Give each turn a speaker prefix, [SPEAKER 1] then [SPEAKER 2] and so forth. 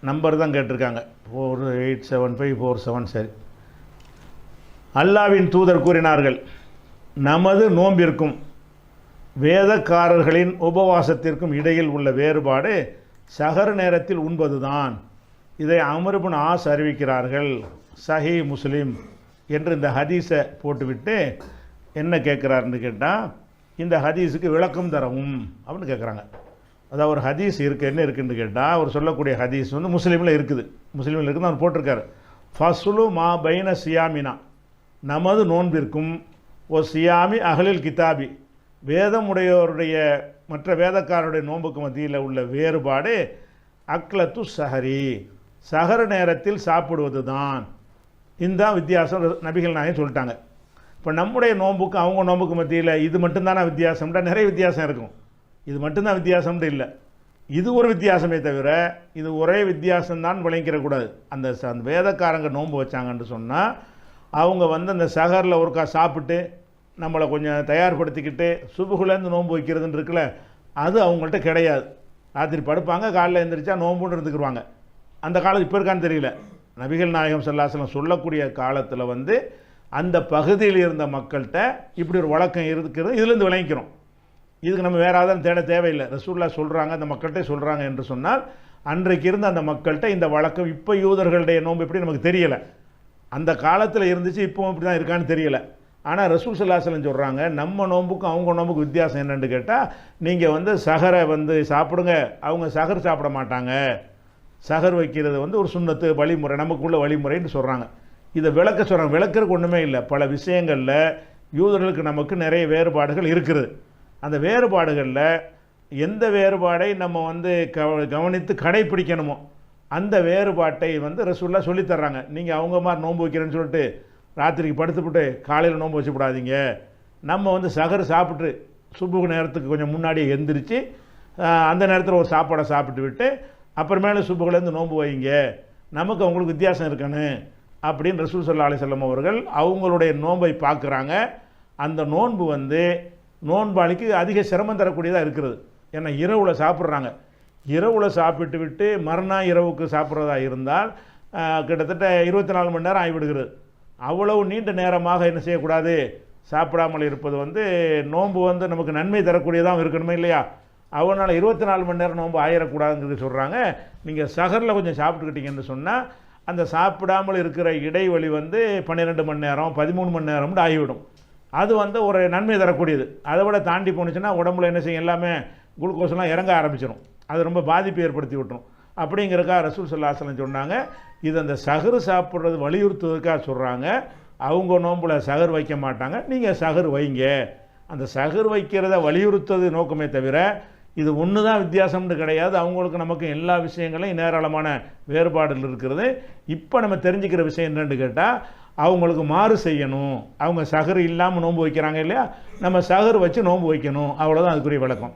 [SPEAKER 1] Number தான் கேட்டிருக்காங்க. Four eight seven five four seven சரி. அல்லாவின் தூதர் கூறினார்கள் நமது நோம்பிற்கும் வேதக்காரர்களின் உபவாசத்திற்கும் இடையில் உள்ள வேறுபாடு சகர நேரத்தில் உண்பதுதான். இதை அமருபின் ஆஸ் அறிவிக்கிறார்கள். சஹி முஸ்லீம். என்று இந்த ஹதீஸை போட்டுவிட்டு என்ன கேட்குறாருன்னு கேட்டால் இந்த ஹதீஸுக்கு விளக்கம் தரவும். அப்படின்னு கேட்குறாங்க. அதாவது ஒரு ஹதீஸ் இருக்குது என்ன இருக்குன்னு கேட்டால் அவர் சொல்லக்கூடிய ஹதீஸ் வந்து முஸ்லீமில் இருக்குது. முஸ்லீமில் இருக்குது அவர் போட்டிருக்காரு. ஃபசுலு மா பைன சியாமினா. நமது நோன்பிற்கும் ஓ சியாமி அகலில் கிதாபி. வேதமுடையோருடைய மற்ற வேதக்காரருடைய நோன்புக்கு மத்தியில் உள்ள வேறுபாடு அக்லத்து சஹரி. சஹர நேரத்தில் சாப்பிடுவது தான் இந்த வித்தியாசம் நபிகள் நாயகம் சொல்லிட்டாங்க. இப்போ நம்முடைய நோன்புக்கு அவங்க நோன்புக்கு மத்தியில் இது மட்டும்தானா வித்தியாசம்டா? நிறைய வித்தியாசம் இருக்கும். இது மட்டும்தான் வித்தியாசம்னு இல்லை. இது ஒரு வித்தியாசமே தவிர இது ஒரே வித்தியாசம்தான் விளைக்கிறக்கூடாது அந்த ச- அந்த வேதக்காரங்க நோன்பு வச்சாங்கன்னு சொன்னால் அவங்க வந்து அந்த சகரில் ஒருக்கா சாப்பிட்டு நம்மளை கொஞ்சம் தயார்படுத்திக்கிட்டு சுபுகுலேருந்து நோன்பு வைக்கிறதுன்னு இருக்குல்ல அது அவங்கள்ட்ட கிடையாது. ராத்திரி படுப்பாங்க காலைல எழுந்திரிச்சா நோன்புன்னு இருந்துக்குருவாங்க. அந்த காலம் இப்போ இருக்கான்னு தெரியல. நபிகள் நாயகம் செல்லாசலம் சொல்லக்கூடிய காலத்தில் வந்து அந்த பகுதியில் இருந்த மக்கள்கிட்ட இப்படி ஒரு வழக்கம் இருக்கிறது இதுலேருந்து விளங்கிக்கிறோம். இதுக்கு நம்ம வேறு ஆதாரம் தேட தேவையில்லை. ரசூல்லா சொல்கிறாங்க அந்த மக்கள்கிட்ட சொல்கிறாங்க என்று சொன்னால் அன்றைக்கு இருந்த அந்த மக்கள்கிட்ட இந்த வழக்கம் இப்போ யூதர்களுடைய நோன்பு எப்படி நமக்கு தெரியலை. அந்த காலத்தில் இருந்துச்சு இப்போவும் இப்படி தான் இருக்கான்னு தெரியலை. ஆனால் ரசூல் சல்லாசலம் சொல்கிறாங்க நம்ம நோன்புக்கும் அவங்க நோன்புக்கும் வித்தியாசம் என்னென்னு கேட்டால் நீங்கள் வந்து சகரை வந்து சாப்பிடுங்க அவங்க சகர் சாப்பிட மாட்டாங்க. சகர் வைக்கிறது வந்து ஒரு சுண்ணத்து வழிமுறை நமக்குள்ள வழிமுறைன்னு சொல்கிறாங்க இதை விளக்க சொல்கிறாங்க விளக்கிறதுக்கு ஒன்றுமே இல்லை. பல விஷயங்களில் யூதர்களுக்கு நமக்கு நிறைய வேறுபாடுகள் இருக்குது. அந்த வேறுபாடுகளில் எந்த வேறுபாடை நம்ம வந்து கவ கவனித்து கடைப்பிடிக்கணுமோ அந்த வேறுபாட்டை வந்து ரசூல்லா சொல்லித் தர்றாங்க. நீங்கள் அவங்க மாதிரி நோன்பு வைக்கிறேன்னு சொல்லிட்டு ராத்திரிக்கு படுத்துப்புட்டு காலையில் நோன்பு வச்சுக்கூடாதீங்க நம்ம வந்து சகர் சாப்பிட்டு சுப்புக்கு நேரத்துக்கு கொஞ்சம் முன்னாடியே எந்திரிச்சு அந்த நேரத்தில் ஒரு சாப்பாடை சாப்பிட்டு விட்டு அப்புறமேல சுப்புகுலேருந்து நோன்பு வைங்க. நமக்கு அவங்களுக்கு வித்தியாசம் இருக்கணும் அப்படின்னு ரசூல் சல்லா அலிசல்லம் அவர்கள் அவங்களுடைய நோன்பை பார்க்குறாங்க. அந்த நோன்பு வந்து நோன்பாளிக்கு அதிக சிரமம் தரக்கூடியதாக இருக்கிறது. ஏன்னா இரவில் சாப்பிட்றாங்க. இரவில் சாப்பிட்டு விட்டு மறுநாள் இரவுக்கு சாப்பிட்றதா இருந்தால் கிட்டத்தட்ட இருபத்தி நாலு மணி நேரம் ஆகிவிடுகிறது. அவ்வளவு நீண்ட நேரமாக என்ன செய்யக்கூடாது? சாப்பிடாமல் இருப்பது வந்து நோன்பு வந்து நமக்கு நன்மை தரக்கூடியதாக இருக்கணுமே இல்லையா? அவனால் இருபத்தி நாலு மணி நேரம் நோன்பு ஆயிடக்கூடாதுங்கிறது சொல்கிறாங்க நீங்கள் சகரில் கொஞ்சம் சாப்பிட்டுக்கிட்டீங்கன்னு சொன்னால் அந்த சாப்பிடாமல் இருக்கிற இடைவெளி வந்து பன்னிரெண்டு மணி நேரம் பதிமூணு மணி நேரம்னு ஆகிவிடும். அது வந்து ஒரு நன்மை தரக்கூடியது. அதை விட தாண்டி போணுச்சுன்னா உடம்புல என்ன செய்யும்? எல்லாமே குளுக்கோஸ்லாம் இறங்க ஆரம்பிச்சிடும் அது ரொம்ப பாதிப்பு ஏற்படுத்தி விட்டுரும். அப்படிங்கிறக்கா ரசூல் சல்லாஹலம் சொன்னாங்க. இது அந்த சகரு சாப்பிட்றது வலியுறுத்துவதற்காக சொல்கிறாங்க அவங்க நோம்பில் சகர் வைக்க மாட்டாங்க. நீங்கள் சகர் வைங்க. அந்த சகர் வைக்கிறத வலியுறுத்துவது நோக்கமே தவிர இது ஒன்று தான் வித்தியாசம்னு கிடையாது. அவங்களுக்கு நமக்கு எல்லா விஷயங்களையும் ஏராளமான வேறுபாடுகள் இருக்கிறது. இப்போ நம்ம தெரிஞ்சுக்கிற விஷயம் என்னென்னு கேட்டால் அவங்களுக்கு மாறு செய்யணும். அவங்க சகர் இல்லாமல் நோன்பு வைக்கிறாங்க இல்லையா? நம்ம சகர் வச்சு நோன்பு வைக்கணும். அவ்வளோதான் அதுக்குரிய விளக்கம்.